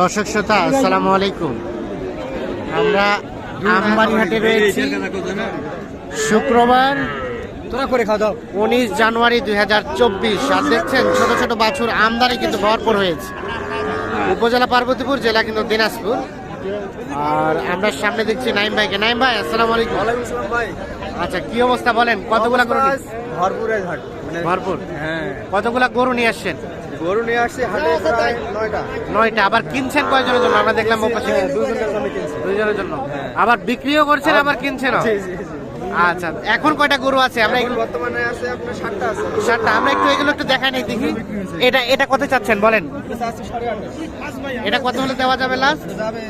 দর্শক শ্রোতা আসসালামু আলাইকুম। আমরা আমবাড়িহাটে রয়েছি। শুক্রবার তোরা করে খাওয়া দাও উনিশ জানুয়ারি দুই হাজার চব্বিশ। আর দেখছেন ছোট ছোট বাছুর আমদানি কিন্তু ভরপুর হয়েছে। উপজেলা পার্বতীপুর জেলা কিন্তু দিনাজপুর। আর আমরা সামনে দেখছি নাইম ভাইকে। নাইম ভাই আসসালামু আলাইকুম। ভাই। আচ্ছা কি অবস্থা বলেন? কতগুলা গরু হাট। মানে ভরপুর? হ্যাঁ। কতগুলা গরু নিয়ে আসছেন? গরু নিয়ে আসছি হাটে প্রায় নয়টা। নয়টা আবার কিনছেন কয়জনের জন্য? আমরা দেখলাম ওপাশে হ্যাঁ, দুজনের জন্য কিনছি। দুইজনের জন্য। আবার বিক্রিও করছেন আবার কিনছেন জি জি জি আচ্ছা এখন কয়টা গরু আছে? আমরা এগুলো বর্তমানে আছে আপনার ষাটটা আছে। সাতটা আমরা একটু এগুলো একটু দেখাই নাই দেখি। এটা এটা কত চাচ্ছেন বলেন। এটা কত হলে দেওয়া যাবে লাস্ট যাবে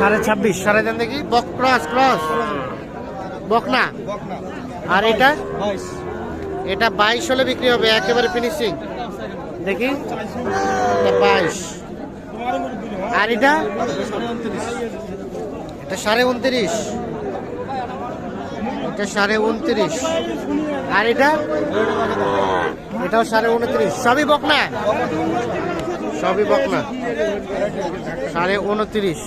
সাড়ে ছাব্বিশ। সাড়ে ছাব্বিশ। দেন দেখি। বক ক্রস ক্রস বক না বকনা। আর এটা? বাইশ। এটা বাইশ হলে বিক্রি হবে একেবারে ফিনিশিং দেখি। বাইশ আর এটা? এটা সাড়ে উনত্রিশ। এটা সাড়ে উনত্রিশ। আর এটা? এটাও সাড়ে উনত্রিশ। সবই বকনা? সবই বকনা। সাড়ে উনত্রিশ।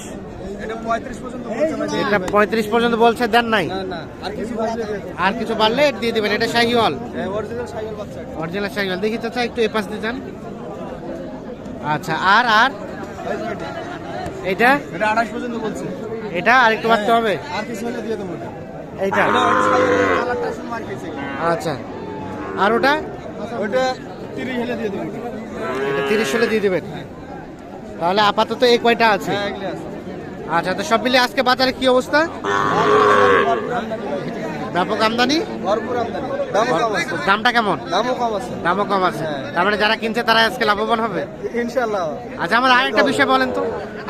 এটা পঁয়ত্রিশ পর্যন্ত বলছে দেন নাই। না না আর কিছু বাড়লে আর কিছু বাড়লে দিয়ে দিবেন এটা শাহিওয়াল। অরিজিনাল বাচ্চা শাহিওয়াল। দেখি চাচা একটু এ পাশ দিয়ে যান। আচ্ছা আর আর? এটা এটা আঠাশ পর্যন্ত বলছে। এটা আর একটু বাড়তে হবে। আর কিছু হলে দিয়ে দেবো এইটা? আচ্ছা। আর ওটা? ওটা তিরিশ হলে দিয়ে দেবো। তিরিশ হলে দিয়ে দিবেন। তাহলে আপাতত এই কয়টা আছে? হ্যাঁ আছে। আচ্ছা তো সব মিলে আজকে বাজারে কি অবস্থা? ব্যাপক আমদানি? ভরপুর দামটা কেমন? দামও কম আছে। দামও কম আছে। হ্যাঁ। তার মানে যারা কিনছে তারা আজকে লাভবান হবে? ইনশাল্লাহ আচ্ছা আমার আরেকটা বিষয় বলেন তো।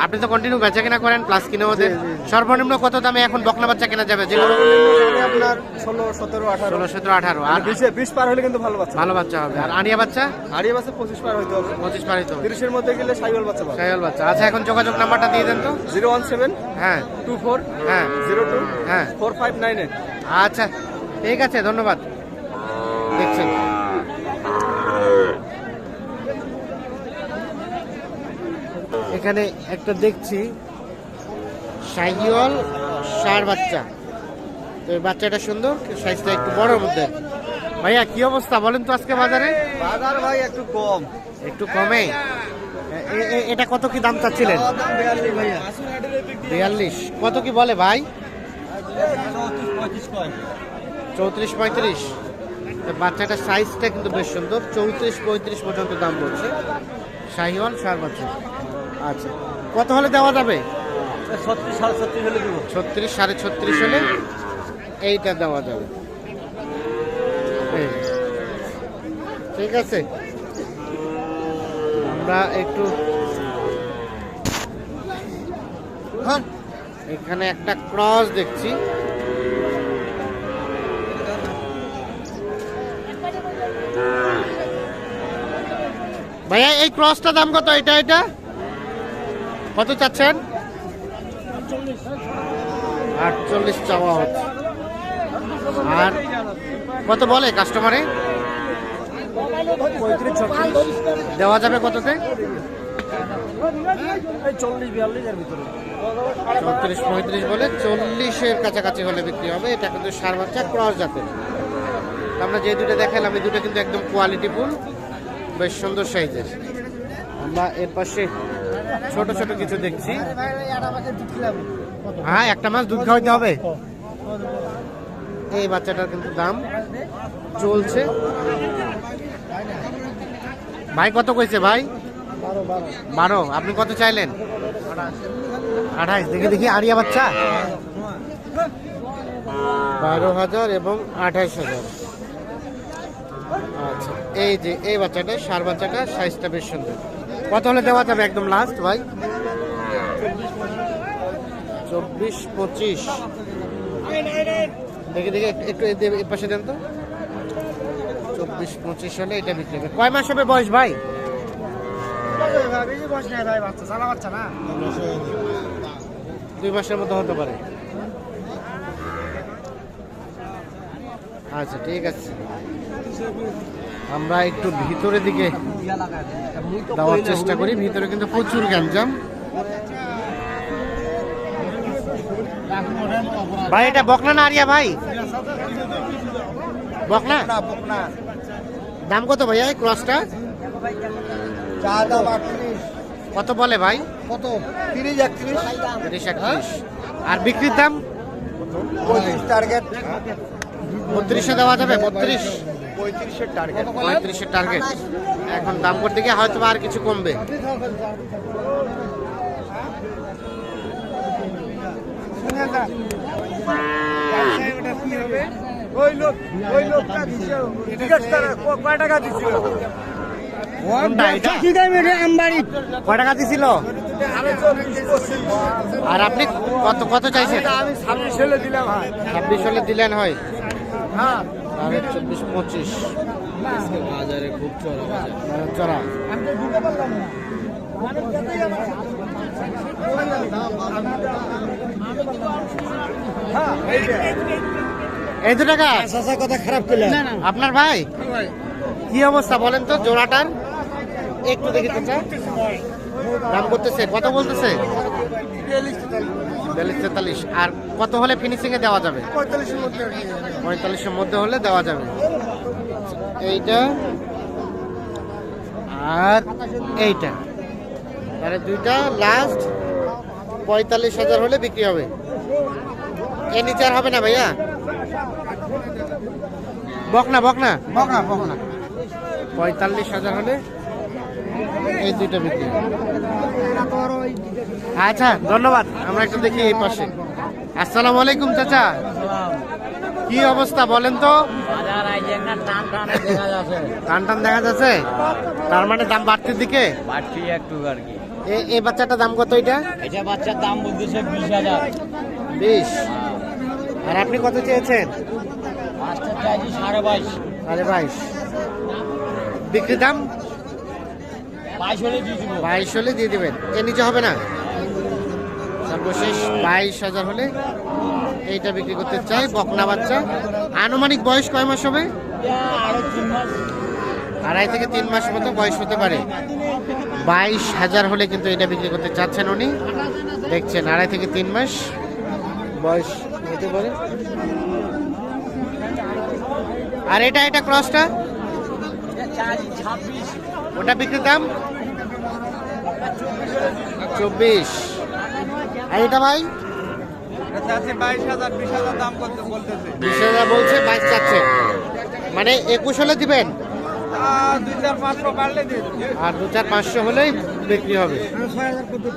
আপনি তো কন্টিনিউ বেচা কেনা করেন প্লাস কিনে দেন। সর্বনিম্ন কত দামে এখন বকনা বাচ্চা কেনা যাবে? যেগুলো আপনার ষোলো সতেরো আঠারো। ষোলো সতেরো আঠারো। আর বিশে বিশ পার হলে কিন্তু ভালো বাচ্চা ভালো বাচ্চা হবে। আর বাচ্চা? বাচ্চা পঁচিশ পার হইতে হবে। পঁচিশ হবে। তিরিশের মধ্যে গেলে বাচ্চা বাচ্চা। আচ্ছা এখন যোগাযোগ নাম্বারটা দিয়ে দেন তো। জিরো ওয়ান সেভেন হ্যাঁ। টু ফোর হ্যাঁ। জিরো টু হ্যাঁ। Four five nine eight. আচ্ছা ঠিক আছে ধন্যবাদ। দেখছেন এখানে একটা দেখছি সাইকিওয়াল সার বাচ্চা। তো এই বাচ্চাটা সুন্দর সাইজটা একটু বড় মধ্যে। ভাইয়া কি অবস্থা বলেন তো আজকে বাজারে? বাজার ভাই একটু কম। একটু কমে? এটা কত কি দাম চাচ্ছিলেন? ভাইয়া। বিয়াল্লিশ কত কি বলে ভাই? চৌত্রিশ পঁয়ত্রিশ। বাচ্চাটার সাইজটা কিন্তু বেশ সুন্দর। চৌত্রিশ পঁয়ত্রিশ পর্যন্ত দাম বলছে। শাহিওয়াল সার বাচ্চা। আচ্ছা। কত হলে দেওয়া যাবে? ছত্রিশ সাড়ে ছত্রিশ হলে দেবো। ছত্রিশ সাড়ে ছত্রিশ হলে এইটা দেওয়া যাবে। ঠিক আছে। আমরা একটু এখানে একটা ক্রস দেখছি। ভাইয়া, এই ক্রসটা দাম কত? এটা এটা? কত চাচ্ছেন? আটচল্লিশ চাওয়া হচ্ছে। আর কত বলে কাস্টমারে? দেওয়া যাবে কততে? চল্লিশ বিয়াল্লিশের ভিতরে। চৌত্রিশ পঁয়ত্রিশ বলে চল্লিশের কাছাকাছি হলে বিক্রি হবে। এটা কিন্তু সার বাচ্চা ক্রস জাতের। আমরা যে দুটো দেখালাম, এই দুটো কিন্তু একদম কোয়ালিটি ফুল, বেশ সুন্দর সাইজের। আমরা এর পাশে ছোট ছোট কিছু দেখছি। হ্যাঁ একটা মাছ দুধ খাওয়াইতে হবে। এই বাচ্চাটার কিন্তু দাম চলছে। ভাই, কত কইছে ভাই? বারো। আপনি কত চাইলেন? আঠাইশ দেখে দেখি আরিয়া বাচ্চা। বারো হাজার এবং আঠাইশ হাজার। আচ্ছা এই যে এই বাচ্চাটা সার বাচ্চাটা সাইজটা বেশ সুন্দর। কত হলে দেওয়া যাবে একদম লাস্ট ভাই? চব্বিশ পঁচিশ। দেখে দেখে একটু- পাশে দেন তো। চব্বিশ পঁচিশ হলে এটা বিক্রি হবে। কয় মাস হবে বয়স ভাই? বেশি বয়স নেই ভাই বাচ্চা চালা বাচ্চা না। দুই মাসের মধ্যে হতে পারে। আচ্ছা ঠিক আছে। আমরা একটু ভিতরের দিকে দেওয়ার চেষ্টা করি। ভিতরে কিন্তু প্রচুর গ্যাঞ্জাম। ভাই এটা বকনা না আরিয়া ভাই? বকনা? দাম কত ভাইয়া এই ক্রসটা? কত বলে ভাই? কত তিরিশ একত্রিশ। তিরিশ একত্রিশ। আর বিক্রির দাম? পঁয়ত্রিশ টার্গেট বত্রিশে দেওয়া যাবে বত্রিশ। পঁয়ত্রিশের টার্গেট পঁয়ত্রিশের টার্গেট এখন দাম করতে গিয়ে হয়তো বা আর কিছু কমবে। ওই লোক ওই লোকটা দিছে। জিজ্ঞেস করে ক- কয় টাকা এটা? কয় টাকা দিছিল? আর আপনি কত কত চাইছেন? ছাব্বিশ হলে দিলেন হয়। হ্যাঁ চব্বিশ পঁচিশ। বাজারে খুব চড়া বাজার। এই দু টাকা? কথা খারাপ করলেন আপনার ভাই? কি অবস্থা বলেন তো জোড়াটার? একটু দেখি চাচা দাম করতেছে কত বলতেছে? বিয়াল্লিশ তেতাল্লিশ। আর কত হলে ফিনিশিং এ দেওয়া যাবে? পঁয়তাল্লিশের মধ্যে হলে দেওয়া যাবে। এইটা আর এইটা। মানে দুইটা লাস্ট পঁয়তাল্লিশ হাজার হলে বিক্রি হবে। এর নিচে আর হবে না ভাইয়া? বকনা বকনা? বকনা বকনা। পঁয়তাল্লিশ হাজার হলে এই দুইটা বিক্রি। আচ্ছা ধন্যবাদ। আমরা একটু দেখি এই পাশে। আসসালামু আলাইকুম চাচা। কি অবস্থা বলেন তো? টান টান দেখা যাচ্ছে। টান টান দেখা যাচ্ছে তার মানে দাম বাড়তির দিকে? বাড়তি একটু আর কি। এ- এই বাচ্চাটা দাম কত এটা? এটা বাচ্চার দাম বলতেছে বিশ হাজার। বিশ। আর আপনি কত চেয়েছেন? সাড়ে বাইশ। সাড়ে বাইশ। বিক্রি দাম? বাইশ হলে দিয়ে দিবেন। এর নিচে হবে না? সর্বশেষ বাইশ হাজার হলে এইটা বিক্রি করতে চাই বকনা বাচ্চা। আনুমানিক বয়স কয় মাস হবে? আড়াই থেকে তিন মাস মতো বয়স হতে পারে। বাইশ হাজার হলে কিন্তু এটা বিক্রি করতে চাচ্ছেন উনি। দেখছেন আড়াই থেকে তিন মাস বয়স হতে পারে। আর এটা এটা ক্রসটা ছাব্বিশ। ওটা বিক্রির দাম? চব্বিশ। আর এটা ভাই? বাইশ হাজার বিশ হাজার দাম করতে বলতেছে। বিশ হাজার বলছে বাইশ চাচ্ছে। মানে একুশ হলে দিবেন? দুই চার পাঁচশো বাড়লে দিয়ে আর দু চার পাঁচশো হলেই বিক্রি হবে। ছয় হাজার? করতে